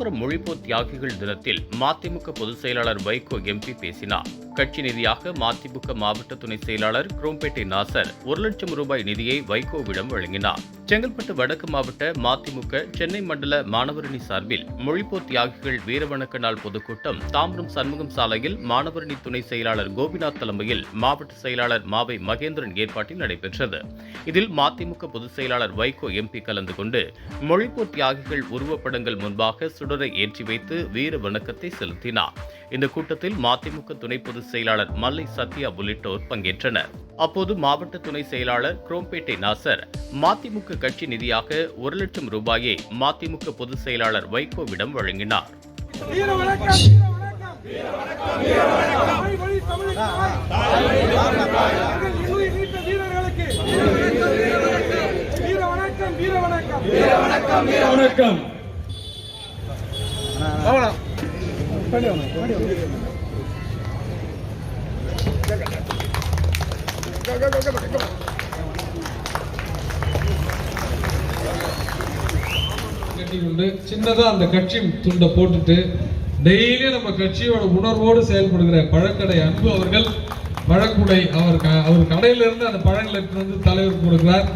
தாம்பரம் மொழிப்போர் தியாகிகள் தினத்தில் மதிமுக பொதுச் செயலாளர் வைகோ எம்பி பேசினார். கட்சி நிதியாக மதிமுக மாவட்ட துணை செயலாளர் குரோம்பேட்டை நாசர் ஒரு லட்சம் ரூபாய் நிதியை வைகோவிடம் வழங்கினார். செங்கல்பட்டு வடக்கு மாவட்ட மதிமுக சென்னை மண்டல மாணவரணி சார்பில் மொழிப்போர் தியாகிகள் வீரவணக்க நாள் பொதுக்கூட்டம் தாம்பரம் சண்முகம் சாலையில் மாணவரணி துணை செயலாளர் கோபிநாத் தலைமையில் மாவட்ட செயலாளர் மாவை மகேந்திரன் ஏற்பாட்டில் நடைபெற்றது. இதில் மதிமுக பொதுச் செயலாளர் வைகோ எம்பி கலந்து கொண்டு மொழிப்போர் தியாகிகள் உருவப்படங்கள் முன்பாக சுடரை ஏற்றி வைத்து வீர வணக்கத்தை செலுத்தினார். இந்த கூட்டத்தில் மதிமுக துணை பொதுச் செயலாளர் மல்லை சத்யா உள்ளிட்டோர் பங்கேற்றனர். அப்போது மாவட்ட துணை செயலாளர் குரோம்பேட்டை நாசர் மதிமுக கட்சி நிதியாக ஒரு லட்சம் ரூபாயை மதிமுக பொதுச் செயலாளர் வைகோவிடம் வழங்கினார். வணக்கம். Go, go, go, வீர வணக்கம் வீர கட்டிக்கொண்டு. சின்னதா அந்த கட்சி துண்டை போட்டுட்டு டெய்லி நம்ம கட்சியோட உணர்வோடு செயல்படுகிற பழக்கடை அன்பு அவர்கள் பழக்குடை அவர் க- அவர் கடையிலிருந்து அந்த பழங்களை வந்து தலைவர் கொடுக்கிறார்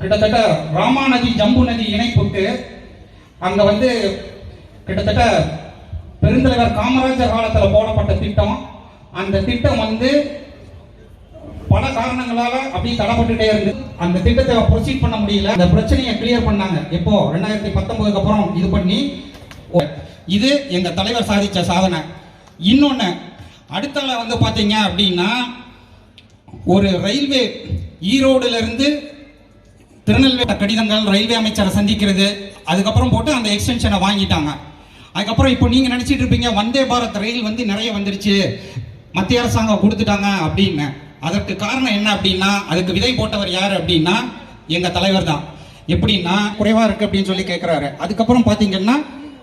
கிட்டத்தட்ட ராமா நதி ஜம்பு நதி இணைப்புக்கு அங்க வந்து கிட்டத்தட்ட பெருந்தலைவர் காமராஜர் காலத்தில் போடப்பட்ட திட்டம். அந்த திட்டம் வந்து பல காரணங்களால அப்படியே தடப்பட்டுட்டே இருந்து அந்த திட்டத்தை ப்ரொசீட் பண்ண முடியல. அந்த பிரச்சனையை கிளியர் பண்ணாங்க. எப்போ? ரெண்டாயிரத்தி பத்தொன்பதுக்கு அப்புறம் இது பண்ணி ஓ, இது எங்க தலைவர் சாதிச்ச சாதனை. இன்னொன்னு அடுத்தால வந்து பாத்தீங்க அப்படின்னா ஒரு ரயில்வே ஈரோடுல இருந்து திருநெல்வேலி கடிதங்கள் ரயில்வே அமைச்சரை சந்திக்கிறது. அதுக்கப்புறம் போட்டு அந்த எக்ஸ்டென்ஷனை வாங்கிட்டாங்க. அதுக்கப்புறம் இப்போ நீங்க நினைச்சிட்டு இருப்பீங்க வந்தே பாரத் ரயில் வந்து நிறைய வந்துருச்சு. மத்திய அரசாங்கம் கொடுத்துட்டாங்க அப்படின்னு. அதற்கு காரணம் என்ன அப்படின்னா அதுக்கு விதை போட்டவர் யார் அப்படின்னா எங்க தலைவர் தான். எப்படின்னா குறைவா இருக்கு அப்படின்னு சொல்லி கேட்கிறாரு அதுக்கப்புறம் பாத்தீங்கன்னா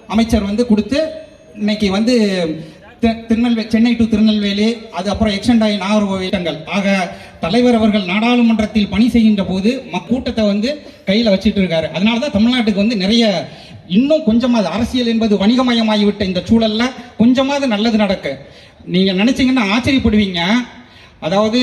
அமைச்சர் வந்து கொடுத்து இன்னைக்கு வந்து தி- திருநெல்வேலி சென்னை டு திருநெல்வேலி அது அப்புறம் எக்ஸ்டெண்ட் ஆகி நாகர்கோவிலங்கள் ஆக தலைவர் அவர்கள் நாடாளுமன்றத்தில் பணி செய்கின்ற போது கூட்டத்தை வந்து கையில் வச்சுட்டு இருக்காரு. அதனால தான் தமிழ்நாட்டுக்கு வந்து நிறைய இன்னும் கொஞ்சமாவது அரசியல் என்பது வணிகமயமாகிவிட்ட இந்த சூழல்ல கொஞ்சமாவது நல்லது நடக்கு. நீங்க நினைச்சீங்கன்னா ஆச்சரியப்படுவீங்க. அதாவது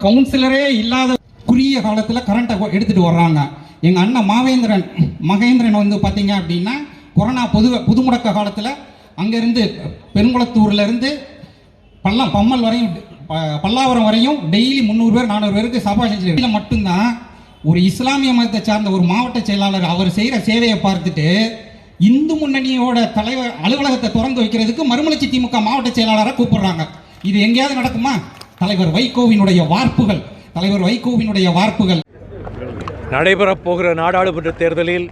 கவுன்சிலரே இல்லாத குறுகிய காலத்தில் கரண்ட்டை எடுத்துகிட்டு வர்றாங்க. எங்கள் அண்ணன் மாவேந்திரன் மகேந்திரன் வந்து பார்த்தீங்க அப்படின்னா கொரோனா பொது புது முடக்க காலத்தில் அங்கேருந்து பெருங்குளத்தூர்லேருந்து பல்லம் பம்மல் வரையும் ப- பல்லாவரம் வரையும் டெய்லி முந்நூறு பேர் நானூறு பேருக்கு சாப்பாடு செஞ்சு மட்டும்தான். ஒரு இஸ்லாமிய மதத்தை சார்ந்த ஒரு மாவட்ட செயலாளர் அவர் செய்கிற சேவையை பார்த்துட்டு இந்து முன்னணியோட தலைவர் அலுவலகத்தை திறந்து வைக்கிறதுக்கு மறுமலர்ச்சி திமுக மாவட்ட செயலாளரை கூப்பிடுறாங்க. இது எங்கேயாவது நடக்குமா? தலைவர் வைகோவினுடைய வார்ப்புகள் தலைவர் வைகோவினுடைய வார்ப்புகள். நடைபெறப் போகிற நாடாளுமன்ற தேர்தலில்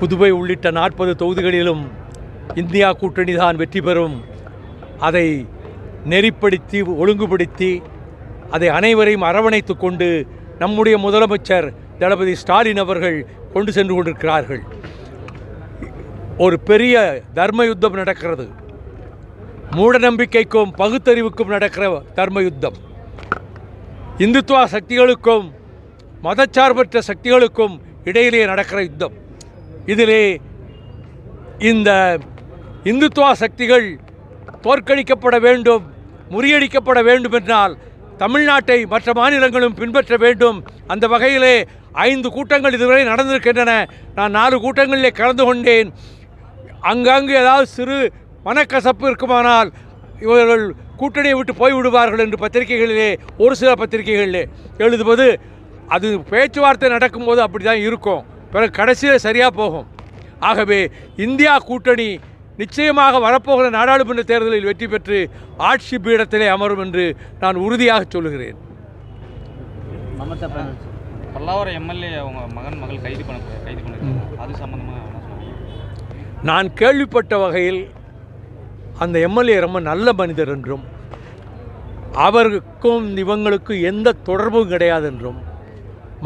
புதுவை உள்ளிட்ட நாற்பது தொகுதிகளிலும் இந்தியா கூட்டணி தான் வெற்றி பெறும். அதை நெறிப்படுத்தி ஒழுங்குபடுத்தி அதை அனைவரையும் அரவணைத்து கொண்டு நம்முடைய முதலமைச்சர் தளபதி ஸ்டாலின் அவர்கள் கொண்டு சென்று கொண்டிருக்கிறார்கள். ஒரு பெரிய தர்ம யுத்தம் நடக்கிறது. மூட நம்பிக்கைக்கும் பகுத்தறிவுக்கும் நடக்கிற தர்ம யுத்தம் இந்துத்துவ சக்திகளுக்கும் மதச்சார்பற்ற சக்திகளுக்கும் இடையிலே நடக்கிற யுத்தம். இதிலே இந்த இந்துத்துவ சக்திகள் தோற்கடிக்கப்பட வேண்டும் முறியடிக்கப்பட வேண்டும் என்றால் தமிழ்நாட்டை மற்ற மாநிலங்களும் பின்பற்ற வேண்டும். அந்த வகையிலே ஐந்து கூட்டங்கள் இதுவரை நடந்திருக்கின்றன. நான் நாலு கூட்டங்களிலே கலந்து கொண்டேன். அங்கங்கு ஏதாவது சிறு மனக்கசப்பு இருக்குமானால் இவர்கள் கூட்டணியை விட்டு போய்விடுவார்கள் என்று பத்திரிகைகளிலே ஒரு சில பத்திரிகைகளிலே எழுதுவது அது பேச்சுவார்த்தை நடக்கும்போது அப்படி தான் இருக்கும். பிறகு கடைசியில் சரியாக போகும். ஆகவே இந்தியா கூட்டணி நிச்சயமாக வரப்போகிற நாடாளுமன்ற தேர்தலில் வெற்றி பெற்று ஆட்சி பீடத்திலே அமரும் என்று நான் உறுதியாக சொல்லுகிறேன். பல்லாவரம் எம்எல்ஏ அவங்க மகன் மகள் கைது பண்ண கைது பண்ணிருக்காங்க. அது சொல்லுங்க நான் கேள்விப்பட்ட வகையில் அந்த எம்எல்ஏ ரொம்ப நல்ல மனிதர் என்றும் அவருக்கும் இவங்களுக்கும் எந்த தொடர்பும் கிடையாது என்றும்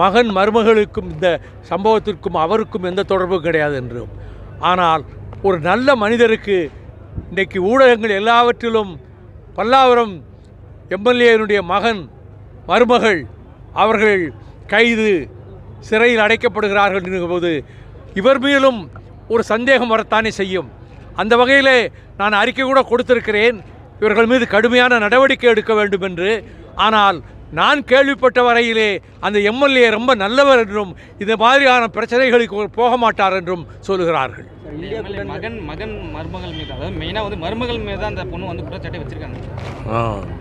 மகன் மருமகளுக்கும் இந்த சம்பவத்திற்கும் அவருக்கும் எந்த தொடர்பும் கிடையாது என்றும். ஆனால் ஒரு நல்ல மனிதருக்கு இன்றைக்கு ஊடகங்கள் எல்லாவற்றிலும் பல்லாவரம் எம்எல்ஏனுடைய மகன் மருமகள் அவர்கள் கைது சிறையில் அடைக்கப்படுகிறார்கள் என்கும்போது இவர் மேலும் ஒரு சந்தேகம் வரத்தானே செய்யும். அந்த வகையிலே நான் அறிக்கை கூட கொடுத்திருக்கிறேன். இவர்கள் மீது கடுமையான நடவடிக்கை எடுக்க வேண்டும் என்று. ஆனால் நான் கேள்விப்பட்ட வரையிலே அந்த எம்எல்ஏ ரொம்ப நல்லவர் என்றும் இந்த மாதிரியான பிரச்சனைகளுக்கு போக மாட்டார் என்றும் சொல்லுகிறார்கள். எம்எல்ஏ மகன் மகன் மருமகள் மீது அதாவது மெயினாக வந்து மருமகள் மீது தான் அந்த பொண்ணு வந்து குற்றச்சாட்டை வச்சிருக்காங்க.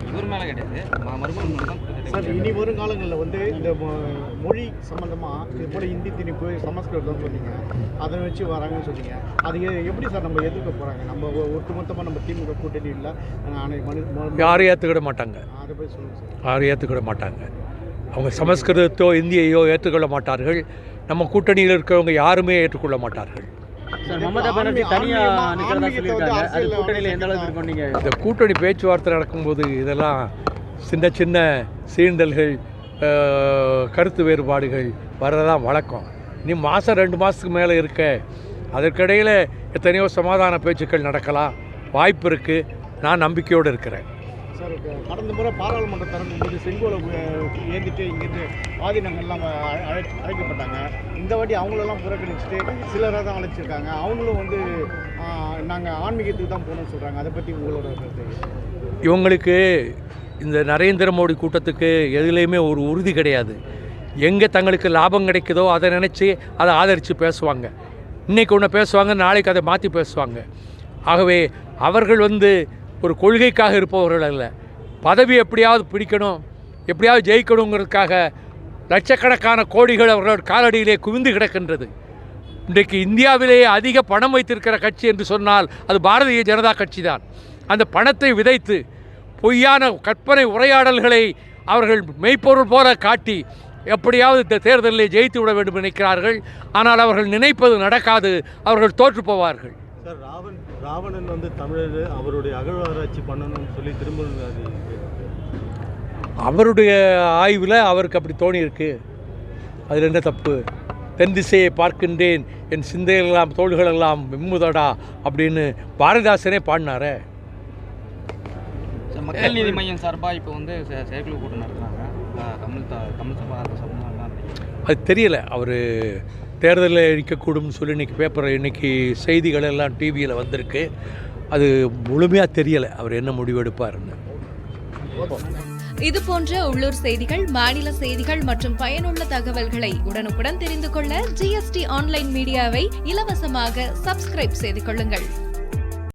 இவர் மேலே கிடையாது. மருமகள் மேலே தான் சார் இனி வரும் காலங்களில் வந்து இந்த மொ- மொழி சம்பந்தமாக இது போல ஹிந்தி திணிப்பு சமஸ்கிருதம் சொன்னீங்க. அதை வச்சு வராங்கன்னு சொன்னீங்க. அது எப்படி சார் நம்ம எதிர்க்க போகிறாங்க நம்ம ஒட்டுமொத்தமாக நம்ம திமுக கூட்டணி இல்லை யாரும் ஏற்றுக்கிட மாட்டாங்க. அதை போய் சொல்லுங்கள் சார். யாரும் ஏற்றுக்கிட மாட்டாங்க. அவங்க சமஸ்கிருதத்தோ இந்தியையோ ஏற்றுக்கொள்ள மாட்டார்கள். நம்ம கூட்டணியில் இருக்கிறவங்க யாருமே ஏற்றுக்கொள்ள மாட்டார்கள். சார் மமதா பானர்ஜி தனியா நிக்கிறதா சொல்லியிருக்காங்க. அது கூட்டணியில எந்த அளவுக்கு இருக்கும் நீங்க? இந்த கூட்டணி பேச்சுவார்த்தை நடக்கும்போது இதெல்லாம் சின்ன சின்ன சீண்டல்கள் கருத்து வேறுபாடுகள் வரதான் வழக்கம். நீ மாதம் ரெண்டு மாதத்துக்கு மேலே இருக்க அதற்கிடையில் எத்தனையோ சமாதான பேச்சுக்கள் நடக்கலாம். வாய்ப்பு இருக்குது நான் நம்பிக்கையோடு இருக்கிறேன். சார் கடந்த முறை பாராளுமன்ற திறக்கும் போது செங்கோலை ஏந்திட்டு இங்கிருந்து ஆதினங்கள்லாம் அழை அழை- அழைக்கப்பட்டாங்க. இந்த வாட்டி அவங்களெல்லாம் புறக்கணிச்சுட்டு சிலரை தான் அழைச்சிருக்காங்க. அவங்களும் வந்து நாங்கள் ஆன்மீகத்துக்கு தான் போகணும்னு சொல்கிறாங்க அதை பற்றி உங்களோட கருத்து இவங்களுக்கு இந்த நரேந்திர மோடி கூட்டத்துக்கு எதுலேயுமே ஒரு உறுதி கிடையாது. எங்கே தங்களுக்கு லாபம் கிடைக்குதோ அதை நினச்சி அதை ஆதரித்து பேசுவாங்க. இன்றைக்கி ஒன்று பேசுவாங்க நாளைக்கு அதை மாற்றி பேசுவாங்க. ஆகவே அவர்கள் வந்து ஒரு கொள்கைக்காக இருப்பவர்கள் அல்ல. பதவி எப்படியாவது பிடிக்கணும் எப்படியாவது ஜெயிக்கணுங்கிறதுக்காக லட்சக்கணக்கான கோடிகள் அவர்களோட காலடியிலே குவிந்து கிடக்கின்றது. இன்றைக்கு இந்தியாவிலேயே அதிக பணம் வைத்திருக்கிற கட்சி என்று சொன்னால் அது பாரதிய ஜனதா கட்சி தான். அந்த பணத்தை விதைத்து பொய்யான கற்பனை உரையாடல்களை அவர்கள் மெய்ப்பொருள் போல காட்டி எப்படியாவது இந்த தேர்தலில் ஜெயித்து விட வேண்டும் நினைக்கிறார்கள். ஆனால் அவர்கள் நினைப்பது நடக்காது அவர்கள் தோற்று போவார்கள். சார் ராவன் ராவணன் வந்து தமிழர் அவருடைய அகழ்வாராய்ச்சி பண்ணணும்னு சொல்லி திரும்ப அவருடைய ஆய்வில் அவருக்கு அப்படி தோணியிருக்கு. அதில் என்ன தப்பு. தென் திசையை பார்க்கின்றேன். என் சிந்தையெல்லாம் தோள்களெல்லாம் விம்முதடா அப்படின்னு பாரதிதாசனே பாடினாரே. மக்கள் நீதி மையம் சார்பாக இப்போ வந்து செ- செயற்குழு கூட்டம் நடத்துகிறாங்க தமிழ் த தமிழ் சபா அது தெரியல. அவர் தேர்தலில் நிற்கக்கூடும்னு சொல்லி இன்றைக்கி பேப்பர் இன்றைக்கி செய்திகள் எல்லாம் டிவியில் வந்திருக்கு. அது முழுமையாக தெரியலை அவர் என்ன முடிவெடுப்பாருன்னு இது போன்ற உள்ளூர் செய்திகள் மாநில செய்திகள் மற்றும் பயனுள்ள தகவல்களை உடனுக்குடன் தெரிந்து கொள்ள ஜிஎஸ்டி ஆன்லைன் மீடியாவை இலவசமாக சப்ஸ்கிரைப் செய்து கொள்ளுங்கள்.